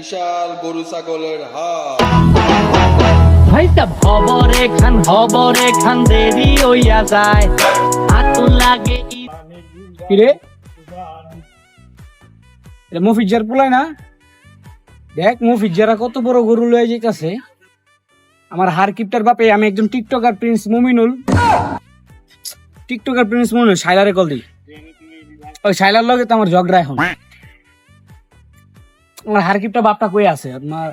বিশাল গরু ছাগলের হাট। ভাইটা খবরে খান খবরে খান দেরি হইয়া যায়। হাতু লাগে কিরে? এটা মফিজার পোলাই না? দেখ মফিজারা কত বড় গরু লয়ে যাইতাছে। আমার হার কিপটার বাপে আমি একজন TikToker prince Muminul. TikToker prince Muminul শাইলারে call দিই। ওই শাইলার লগে তো আমার ঝগড়া এখন। আমার হার কিপটা বাপটা কই আছে? আপনার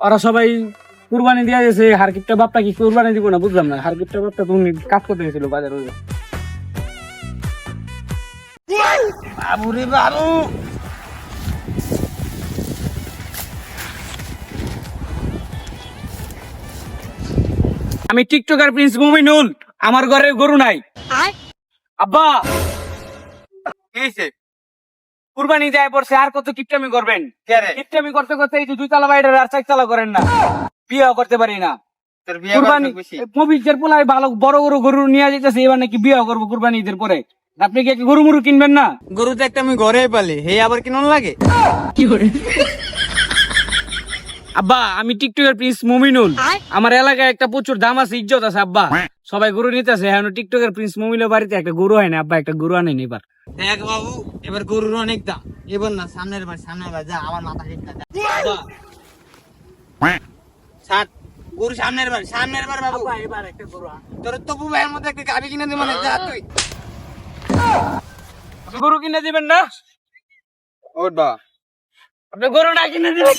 ওরা সবাই কুরবানি দিয়া গেছে হার কিপটা বাপটা কি কুরবানি দিব না? বুঝলাম না। হার কিপটা বাপটা তুমি কাজ করতে গেছিল বাজারে ওই বাবুরে বাবু। আমি টিকটকার প্রিন্স মুমিনুল আমার ঘরে গরু নাই। আব্বা! কুরবানি যায় পড়ছে আর কত কিপটামি করবেন? কিপটামি করতে করতে এই যে দুই তালা বাইরে আর চার তালা করেন না। বিয়ে করতে পারি না। কুরবানি মবিজের পোলায় ভালো বড় বড় গরু নিয়ে যেতেছে এবার নাকি বিয়ে করব কুরবানি ঈদের পরে। আপনি কি গরু মুরু কিনবেন না? গরু তো একটা আমি ঘরে পালি হে আবার কিনুন লাগে? আব্বা আমি টিকটকের প্রিন্স মুমিনুল। আমার এলাকায় একটা প্রচুর দাম আছে ইজ্জত আছে আব্বা। সবাই গরু নিতেছে এখন টিকটকের প্রিন্স মুমিনুলের বাড়িতে একটা গরু হয় না আব্বা একটা গরু আনেন এবার। দেখ বাবু এবার গরুর অনেক দাম। এবার না সামনের বার সামনের বার যা আমার মাথা ঠিক না। ষাট গরু সামনের বার সামনের বার বাবু। এবার একটা গরু তোর তবু ভাইয়ের মধ্যে একটা গাড়ি কিনে দেবো না যা তুই। গরু কিনে দিবেন না? ওট বা আপনি গরু না কিনে দিবেন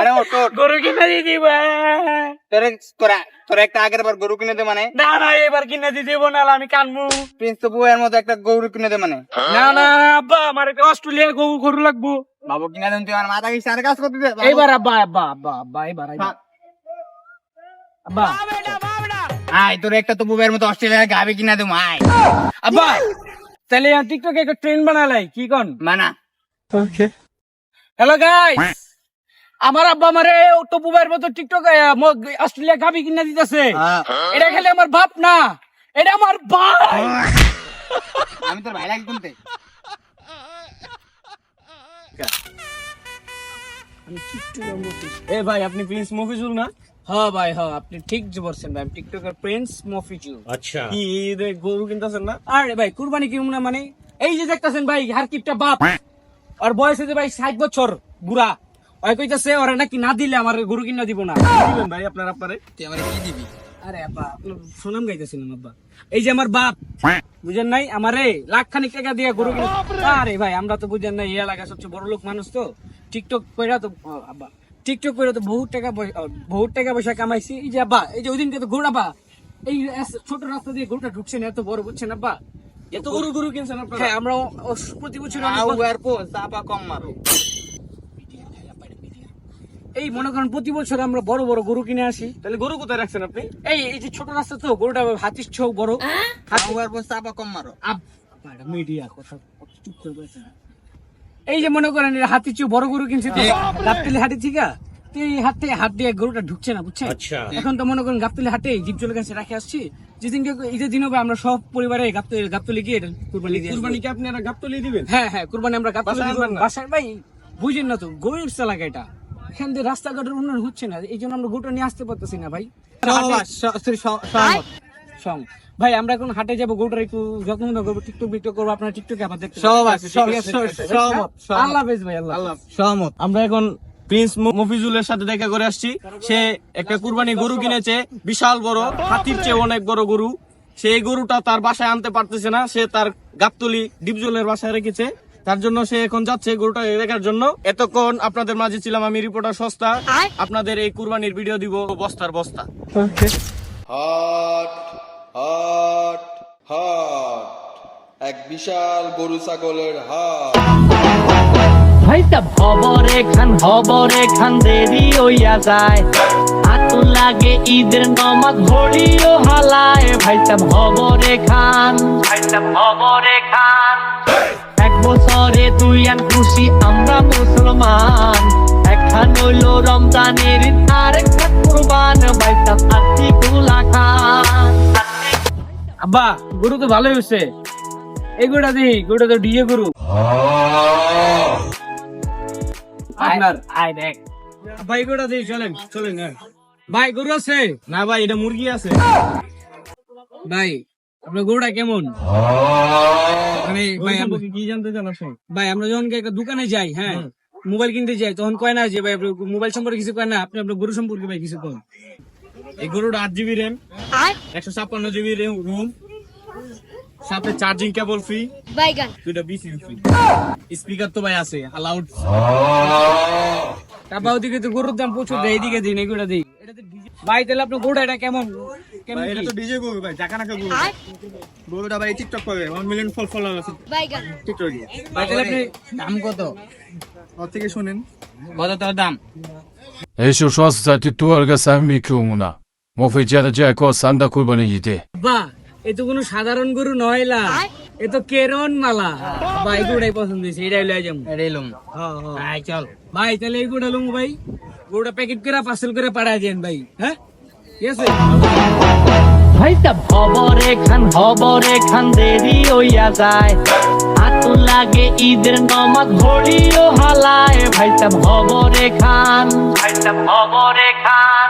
আরে ওট ওট গরু কিনে দিয়ে দিবেন তোর তোরা তোর একটা আগের বার গরু কিনে দে মানে। না না এবার কিনে দিয়ে দিব না আমি প্রিন্স তবু ভাইয়ের মধ্যে একটা গরু কিনে দে মানে। না না আব্বা আমার একটা অস্ট্রেলিয়া গরু গরু লাগবো। বাবু কিনে দেন তুই আমার মাথা কি সার কাজ করতে দে। এইবার আব্বা আব্বা আব্বা আব্বা। আব্বা। আয় তোর একটা তবু ভাইয়ের মতো অস্ট্রেলিয়ার গাবি কিনা দেবো আয়। আব্বা তাহলে টিকটকে একটা ট্রেন বানালাই কি কন? মানা হ্যালো গাইস আমার আব্বা আমারে টপু ভাইয়ের মতো টিকটক অস্ট্রেলিয়া গাবি কিনে দিতেছে। এটা খেলে আমার বাপ না এটা আমার ভাই। আমি তোর ভাই লাগি শুনতে এ ভাই আপনি প্রিন্স মফিজুল না? হ্যাঁ ভাই হ্যাঁ আপনি ঠিক যে বলছেন ভাই টিকটকার প্রিন্স মফিজুল। আচ্ছা। কি রে গরু কিনতেছেন না? আরে ভাই কুরবানি কিনুম না মানে? এই যে দেখতাছেন ভাই হারকিপটা বাপ। আর বয়স হয়েছে ভাই ষাট বছর বুড়া। ওই কইতাছে ওরা নাকি না দিলে আমার গরু কিনা দিব না। দিবেন ভাই আপনার আপনারে তুই আমার কি দিবি? আরে আপনার সুনাম গাইতেছিলাম আব্বা। এই যে আমার বাপ বুঝেন নাই? আমারে লাখ খানিক টাকা দিয়ে গরু কিনে আরে ভাই আমরা তো বুঝেন নাই এই এলাকায় সবচেয়ে বড় লোক মানুষ তো। টিকটক কইরা তো আব্বা। টিকটক কইরা তো বহুত টাকা বহুত টাকা পয়সা কামাইছি। এই যে আব্বা এই যে ওইদিনকে তো গরু আব্বা। এই ছোট রাস্তা দিয়ে গরুটা ঢুকছে না এত বড় বুঝছেন আব্বা? এত গরু গরু কিনছেন আপনারা? হ্যাঁ আমরা প্রতি বছর চাপা কম মারো। এই মনে করেন প্রতি বছর আমরা বড় বড় গরু কিনে আসি। তাহলে গরু কোথায় রাখছেন আপনি? এই এই যে ছোট রাস্তা তো গরুটা হাতির ছোক বড়। হাতি আউ আর চাপা কম মারো। মিডিয়া কথা চুপ করে বসে এই যে মনে করেন হাতি চেয়ে বড় গরু কিনছে তো গাবতলি হাটে ঠিক তো এই থেকে হাট দিয়ে গরুটা ঢুকছে না বুঝছেন? এখন তো মনে করেন গাবতলি হাটে জীব জলের কাছে রাখে আসছি যেদিনকে ঈদের দিনও বা আমরা সব পরিবারে গাবতলি গাবতলি গিয়ে কুরবানি দিয়ে কুরবানি কি গাবতলি দিবেন? হ্যাঁ হ্যাঁ কুরবানি আমরা গাবতলি দিব। বাসায় ভাই বুঝেন না তো গরিব এলাকা এটা। এখান রাস্তাঘাটের উন্নয়ন হচ্ছে না এই জন্য আমরা গরুটা নিয়ে আসতে পারতেছি না ভাই। স- ভাই! আমরা এখন হাটে যাব গরুটার একটু যত্ন করব টিকটক বিকটক করব আপনার টিকটকে আবার দেখতে আছে। সহমত সহমত। আল্লাহ হাফেজ ভাই আল্লাহ সহমত। আমরা এখন প্রিন্স ম- মফিজুলের সাথে দেখা করে আসছি। সে একটা কুরবানি গরু কিনেছে বিশাল বড় হাতির চেয়ে অনেক বড় গরু। সেই গরুটা তার বাসায় আনতে পারতেছে না সে তার গাবতলি ডিপজলের বাসায় রেখেছে। তার জন্য সে এখন যাচ্ছে গরুটা দেখার জন্য। এতক্ষণ আপনাদের মাঝে ছিলাম আমি রিপোর্টার সস্তা। আপনাদের এই কুরবানির ভিডিও দিব বস্তার বস্তা। হাট হাট হাট। এক বিশাল গরু ছাগলের হাট। ভাইটা খবরে খান খবরে খান দেরি হইয়া যায়। হাতু লাগে ঈদের নমাজ ঘড়িও হালায়। ভাইটা খবরে খান ভাইটা খবরে খান এক বছরে দুই আন খুশি আমরা মুসলমান। একখান হইল রমজানের আরেকটা কুরবান ভাইটা আত্মি কুলা খান আব্বা গরু তো ভালোই হয়েছে এই গরুটা দি গরুটা তো ডিজে গরু। আপনার? আয় দেখ। ভাই গোটা দিই চলেন চলেন হ্যাঁ। ভাই গরু আছে? না ভাই এটা মুরগি আছে। ভাই আপনার গরুটা কেমন? মানে ভাই আমরা- কি? জানতে চান আপনি ভাই আমরা যখন একটা দোকানে যাই হ্যাঁ মোবাইল কিনতে যাই তখন কয় না যে ভাই আপনার মোবাইল সম্পর্কে কিছু কয় না আপনি আপনার গরু সম্পর্কে ভাই কিছু কন। এই গরুটা আট জিবি র্যাম একশো ছাপ্পান্ন জিবি রুম সাথে চার্জিং কেবল ফ্রি বাইগান। দুটো বিসি ফ্রি স্পিকার তো ভাই আছে আলাউড টাপা ওদিকে তো গরুর দাম প্রচুর দেয় এদিকে দিন এগুলো দিই ভাই তাহলে আপনার গরুটা এটা কেমন? কেমন এটা তো ডিজে গরু ভাই জাকা গরু। গরুটা ভাই টিকটক 1 মিলিয়ন ফল ফল আছে। বাইগান। টিকটক দিয়ে ভাই তাহলে আপনি দাম কত? ওর থেকে শুনেন। কত তার দাম? Eşi şu an saati tuvarga sen mi kumuna? Mofi gelecek o এ তো কোনো সাধারণ গরু নয় লা। এ তো কেরন মালা। ভাই গুড়াই পছন্দ হয়েছে এটাই লয়ে যাব। এটাই লম। হ্যাঁ, হ্যাঁ। চল। ভাই তাহলে এই গুড়া লম ভাই। গুড়া প্যাকেট করে পার্সেল করে পাঠায় দেন ভাই। হ্যাঁ? ভাই। সব খবর এখান খবর এখান দেরি হইয়া যায়। হাত লাগে ঈদের নমাজ ঘড়িও হালায়। ভাই সব খবর এখান ভাই সব খবর এখান।